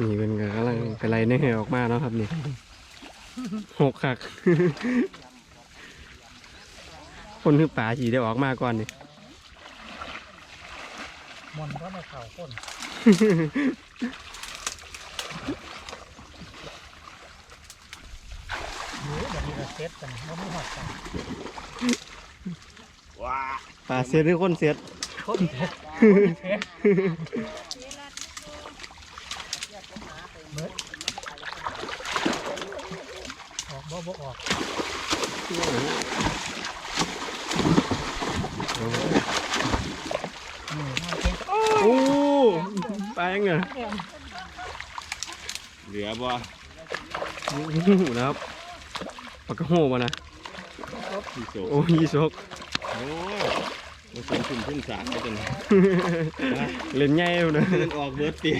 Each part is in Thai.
นี่เป็นกำลังกระไรเนื้อออกมาเนาะครับนี่หกคัก คนคือป่าฉีได้ออกมาก่อนนี่มอนก็มาเข่าคนหรือแบบนี้ก็เซ็ตกันว่าไม่หอดกันว้าป่าเสียหรือคนเสียคนเซ็ตคนเซ็ตเบิด ออกบ่บ่ออกนี่มาเก่งโอ้ปลายังไงเหลือบ่นะครับปลากระโหมานะพี่โซโอ้ยี่สกโอ้มาส่งขึ้นขึ้นสากไปจนเล่นง่ายอยู่นะเดินออกเบิร์ดตี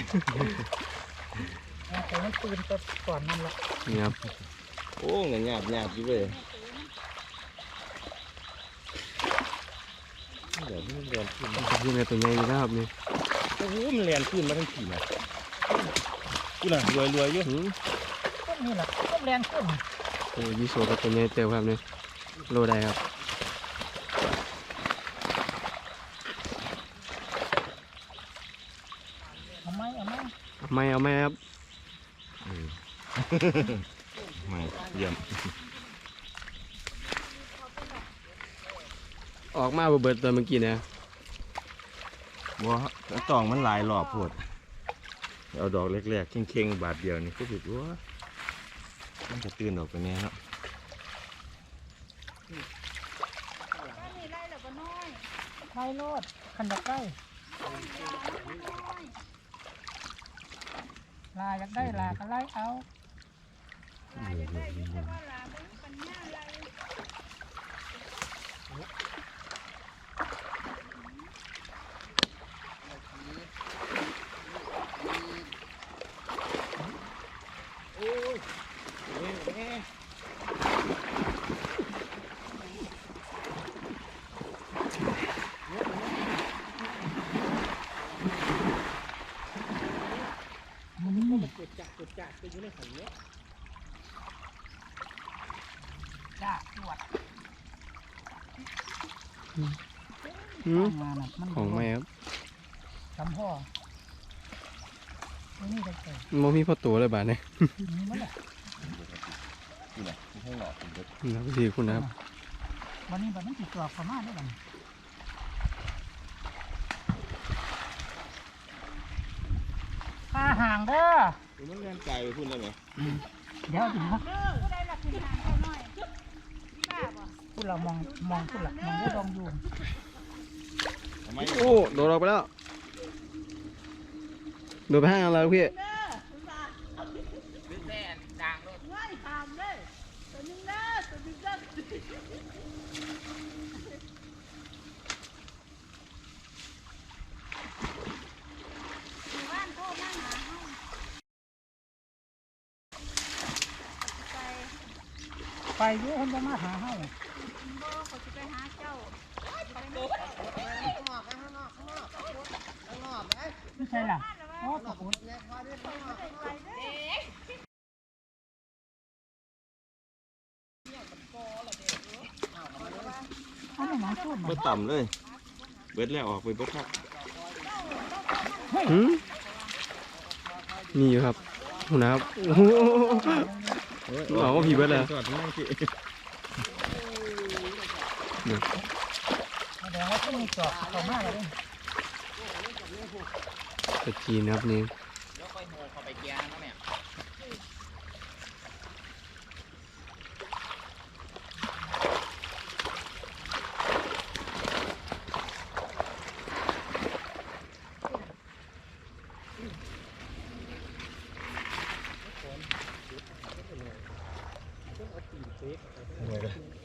แต่มันตื่นแต่ก่อนนั่นละนี่ครับ โอ้เงี้ยหยาบหยาบอยู่เลยเดี๋ยวมันเรียนขึ้นยิงในตัวใหญ่อยู่นะครับนี่โอ้โหมันเรียนขึ้นมาทั้งขี่นะกูน่ะรวยรวยๆอยู่หืมต้นนี่แหละต้นแรงขึ้นโอ้ยี่สกกับตัวใหญ่เต็มครับนี่โลได้ครับเอาไหมเอาไหมเอาไม่เอาไม่ครับ ไม่เยี่ยม ออกมาบ่เบิดตัวเมื่อกี้นะบ่แล้วตองมันหลายรอบโพดเอาดอกเล็กๆเข่งๆ บาทเดียวนี่ก็ผิดว่ามันจะตื่นออกไปแน่เนาะไล่โลดขันตะไคร้ลาอยากได้ลาก็ไล่เอา มันนี่มันจุดจักจุดจักไปอยู่ในขันเนี้ยจ้าตรวจหืมงานน่ะมันของไม่ครับทำพ่อนี่ก็เกิดมันบ่มีพ่อตัวเลยบาดเนี่ยนี่มันแหละนี่แหละให้หลอดเป็นเบิดนะครับดีคุณนะครับวันนี้แบบมันติดกรอบประมาณนี้กันข้าห่างเด้อมันเรียนไกลไปพูดได้ไหมเดี๋ยวถึงนะ พูดเรามองมองพูดหลักมองได้ดองอยู่ทำไมโอ้โดดออกไปแล้วโดดไปห้างแล้วพี่ไปอยุ่คนจะมาหา เฮาไม่ใช่ล่ะโอ้ตะกุดอันนี้หนังส้มเบิดต่ำเลย เบิดแล้วออกไปเบิดครับหืมนี่อยู่ครับคุณนะครับโอ้โห เอาว่าผีเบิดแล้วจอดนั่งสิ ยู่ตะกีนครับนี่แล้วไปโม่แล้วไปแกนเหนื่อยเลย